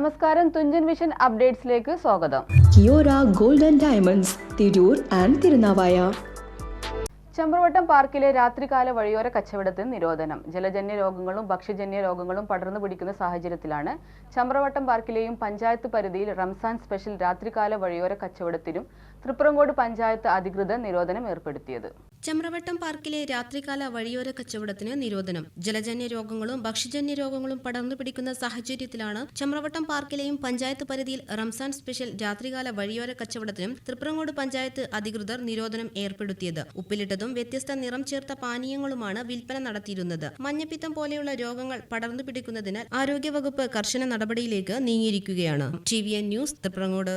നമസ്കാരം തുഞ്ചൻ വിഷൻ അപ്ഡേറ്റ്സിലേക്ക് സ്വാഗതം. Kiyora golden diamonds Tirur and Tirunavaya. Chamravattam പാർക്കിലെ രാത്രികാല വഴിയോര കച്ചവടത്തിന് നിരോധനം. ജലജന്യ രോഗങ്ങളും ഭക്ഷ്യജന്യ രോഗങ്ങളും പടർന്നു പിടിക്കുന്ന സാഹചര്യത്തിലാണ് ചമ്പ്രവട്ടം പാർക്കിലെയും പഞ്ചായത്ത് പരിധിയിൽ റംസാൻ സ്പെഷ്യൽ രാത്രികാല വഴിയോര കച്ചവടത്തിനും തൃപ്രങ്കോട് പഞ്ചായത്ത് അധികൃതർ നിരോധനം ഏർപ്പെടുത്തിയത്. ചമ്രവട്ടം പാർക്കിലെ രാത്രികാല വഴിയോര കച്ചവടത്തിന് നിരോധനം. ജലജന്യ രോഗങ്ങളും ഭക്ഷ്യജന്യ രോഗങ്ങളും പടർന്നു പിടിക്കുന്ന സാഹചര്യത്തിലാണ് ചമ്രവട്ടം പാർക്കിലെയും പഞ്ചായത്ത് പരിധിയിൽ റംസാൻ സ്പെഷ്യൽ രാത്രികാല വഴിയോര കച്ചവടത്തിനും തൃപ്രങ്ങോട് പഞ്ചായത്ത് അധികൃതർ നിരോധനം ഏർപ്പെടുത്തിയത്. ഉപ്പിലിട്ടതും വ്യത്യസ്ത നിറം ചേർത്ത പാനീയങ്ങളുമാണ് വിൽപ്പന നടത്തിയിരുന്നത്. മഞ്ഞപ്പിത്തം പോലെയുള്ള രോഗങ്ങൾ പടർന്നു പിടിക്കുന്നതിനാൽ ആരോഗ്യവകുപ്പ് കർശന നടപടിയിലേക്ക് നീങ്ങിയിരിക്കുകയാണ്. T V N news Thriprangode.